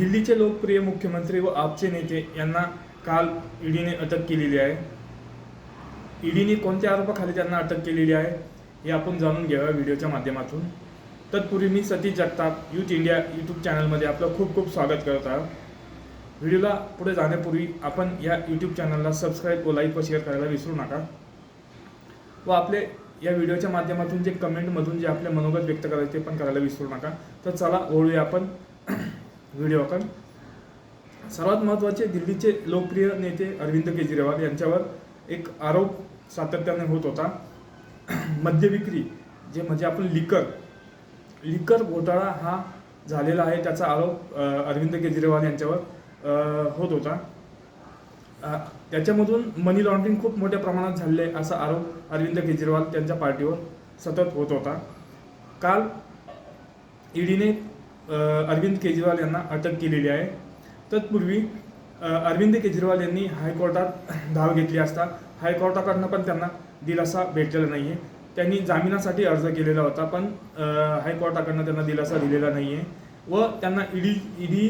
दिल्लीचे लोकप्रिय मुख्यमंत्री व आपचे नेते यांना काल ईडीने अटक केलेली आहे. ईडीने कोणत्या आरोपाखाली त्यांना अटक केलेली आहे हे आपण जाणून घेऊया व्हिडिओच्या माध्यमातून. तत्पूर्वी मी Satish Jagtap youth India YouTube चॅनलमध्ये आपलं खूप खूप स्वागत करत आहोत. व्हिडिओला पुढे जाण्यापूर्वी आपण या यूट्यूब चॅनलला सबस्क्राईब व लाईक व शेअर करायला विसरू नका. व आपले या व्हिडिओच्या माध्यमातून जे कमेंटमधून जे आपले मनोगत व्यक्त करायचे ते पण करायला विसरू नका. तर चला ओळूया आपण. व्हिडिओ आपण. सर्वात महत्त्वाचे दिल्लीचे लोकप्रिय नेते अरविंद केजरीवाल यांच्यावर एक आरोप सातत्याने होत होता. मद्य विक्री जे म्हणजे आपण लिकर लिकर घोटाळा हा झालेला आहे त्याचा आरोप अरविंद केजरीवाल यांच्यावर होत होता. त्याच्यामधून मनी लॉन्ड्रिंग खूप मोठ्या प्रमाणात झाले आहे असा आरोप अरविंद केजरीवाल त्यांच्या पार्टीवर सतत होत होता. काल ईडीने अरविंद केजरीवाल यांना अटक केलेली आहे. तत्पूर्वी अरविंद केजरीवाल यांनी हायकोर्टात धाव घेतली असता हायकोर्टाकडनं पण त्यांना दिलासा भेटलेला नाही आहे त्यांनी जामिनासाठी अर्ज केलेला होता पण हायकोर्टाकडनं त्यांना दिलासा दिलेला नाही आहे व त्यांना ईडी ईडी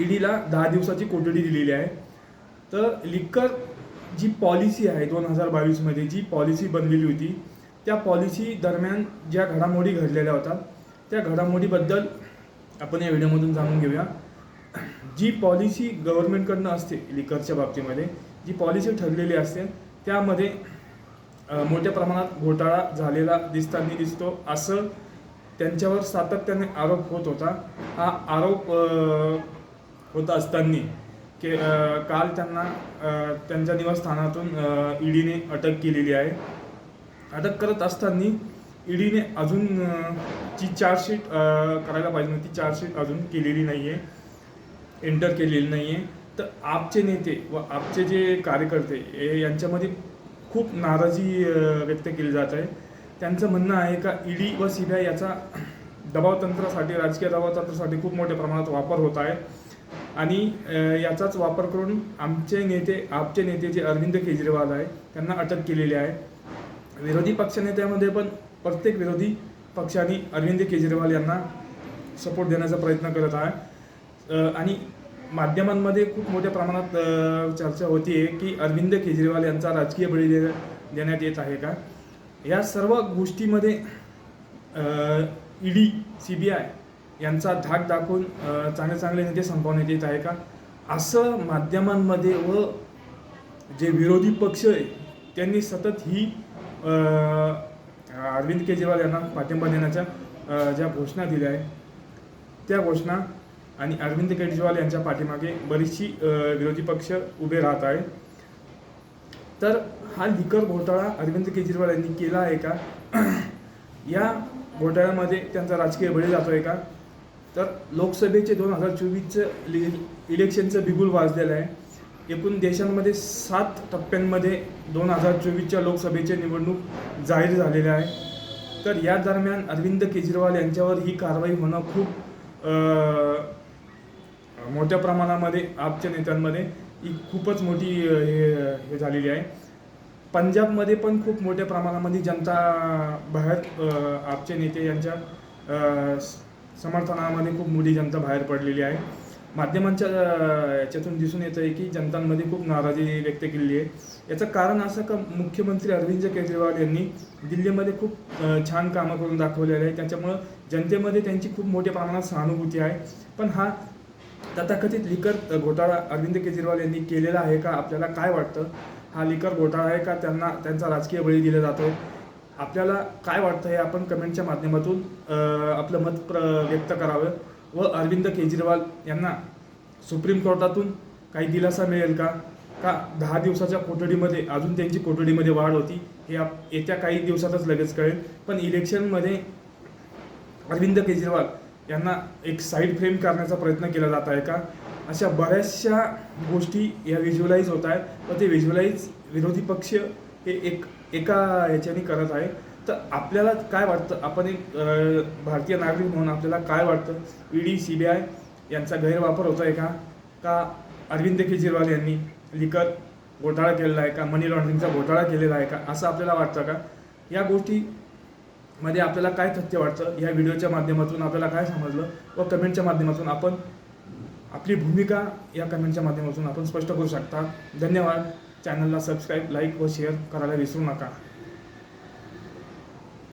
ईडीला दहा दिवसाची कोठडी दिलेली आहे. तर लिकर जी पॉलिसी आहे दोन हजार बावीसमध्ये जी पॉलिसी बनलेली होती त्या पॉलिसी दरम्यान ज्या घडामोडी घडलेल्या होत्या त्या घडामोडीबद्दल आपण या व्हिडिओमधून जाणून घेऊया. जी पॉलिसी गव्हर्नमेंटकडनं असते लिकरच्या बाबतीमध्ये जी पॉलिसी ठरलेली असते त्यामध्ये मोठ्या प्रमाणात घोटाळा झालेला दिसताना दिसतो असं त्यांच्यावर सातत्याने आरोप होत होता. हा आरोप होत असताना की काल त्यांना त्यांच्या निवासस्थानातून ईडीने अटक केलेली आहे. अटक करत असताना ईडीने अजून जी चार्जशीट करायला पाहिजे होती. ती चार्जशीट अजून केलेली नाही आहे एंटर केलेली नाही आहे तर आपचे नेते व आपचे जे कार्यकर्ते यांच्यामध्ये खूप नाराजी व्यक्त केली जात आहे. त्यांचं म्हणणं आहे का ईडी व सी बी आय याचा दबावतंत्रासाठी राजकीय दबावतंत्रासाठी खूप मोठ्या प्रमाणात वापर होत आहे. आणि याचाच वापर करून आमचे नेते आपचे नेते जे अरविंद केजरीवाल आहे त्यांना अटक केलेली आहे. विरोधी पक्षनेत्यामध्ये पण प्रत्येक विरोधी पक्षाने अरविंद केजरीवाल यांना सपोर्ट देण्याचा प्रयत्न करत आहे. आणि माध्यमांमध्ये खूप मोठ्या प्रमाणात चर्चा होती आहे की अरविंद केजरीवाल यांचा राजकीय बळी दे देण्यात येत आहे का? या सर्व गोष्टीमध्ये ईडी सी बी आय यांचा धाक दाखवून चांगले चांगले नेते संपवण्यात येत आहे का? असं माध्यमांमध्ये व जे विरोधी पक्ष आहे त्यांनी सतत ही अरविंद केजरीवाल यांना पाठिंबा देण्याच्या ज्या घोषणा दिल्या आहे त्या घोषणा आणि अरविंद केजरीवाल यांच्या पाठीमागे बरीचशी विरोधी पक्ष उभे राहत आहे तर हा लिकर घोटाळा अरविंद केजरीवाल यांनी केला आहे का? या घोटाळ्यामध्ये त्यांचा राजकीय बळी जातो आहे का? तर लोकसभेचे दोन हजार चोवीसचं इलेक्शनचं बिगुल वाजलेलं आहे. एकूण देशांमध्ये सात टप्प्यांमध्ये दोन हजार चोवीसच्या लोकसभेचे निवडणूक जाहीर झालेले आहे. तर या दरम्यान अरविंद केजरीवाल यांच्यावर ही कारवाई होणं खूप मोठ्या प्रमाणामध्ये आपच्या नेत्यांमध्ये ही खूपच मोठी हे हे झालेली आहे. पंजाबमध्ये पण खूप मोठ्या प्रमाणामध्ये जनता बाहेर आपचे नेते यांच्या समर्थनामध्ये खूप मोठी जनता बाहेर पडलेली आहे. माध्यमांच्या याच्यातून दिसून येतं आहे की जनतांमध्ये खूप नाराजी व्यक्त केलेली आहे. याचं कारण असं का मुख्यमंत्री अरविंद केजरीवाल यांनी दिल्लीमध्ये खूप छान कामं करून दाखवलेले आहे. त्याच्यामुळं जनतेमध्ये त्यांची खूप मोठ्या प्रमाणात सहानुभूती आहे. पण हा तथाकथित लिकर घोटाळा अरविंद केजरीवाल यांनी केलेला आहे का? आपल्याला काय वाटतं? हा लिकर घोटाळा आहे का? त्यांना त्यांचा राजकीय बळी दिला जातो आपल्याला काय वाटतं हे आपण कमेंटच्या माध्यमातून आपलं मत प्र व्यक्त करावं. व अरविंद केजरीवाल यांना सुप्रीम कोर्टातून काही दिलासा मिळेल का? का दहा दिवसाच्या कोठडीमध्ये अजून त्यांची कोठडीमध्ये वाढ होती हे आप येत्या काही दिवसातच लगेच कळेल. पण इलेक्शनमध्ये अरविंद केजरीवाल यांना एक साईड फ्रेम करण्याचा प्रयत्न केला जात आहे का? अशा बऱ्याचशा गोष्टी या व्हिज्युअलाईज होत आहेत. व ते व्हिज्युअलाईज विरोधी पक्ष हे एक एका ह्याच्याने करत आहे तर आपल्याला काय वाटतं? आपण एक भारतीय नागरिक म्हणून आपल्याला काय वाटतं? ईडी सी बी आय यांचा गैरवापर होतो आहे का? का अरविंद केजरीवाल यांनी लिखत घोटाळा केलेला आहे का? मनी लॉन्ड्रिंगचा घोटाळा केलेला आहे का? असं आपल्याला वाटतं का? या गोष्टी मध्ये आपल्याला काय तथ्य वाटतं? या व्हिडिओच्या माध्यमातून आपल्याला काय समजलं? व कमेंटच्या माध्यमातून आपण आपली भूमिका या कमेंटच्या माध्यमातून आपण स्पष्ट करू शकता. धन्यवाद. चॅनलला सबस्क्राईब लाईक व शेअर करायला विसरू नका.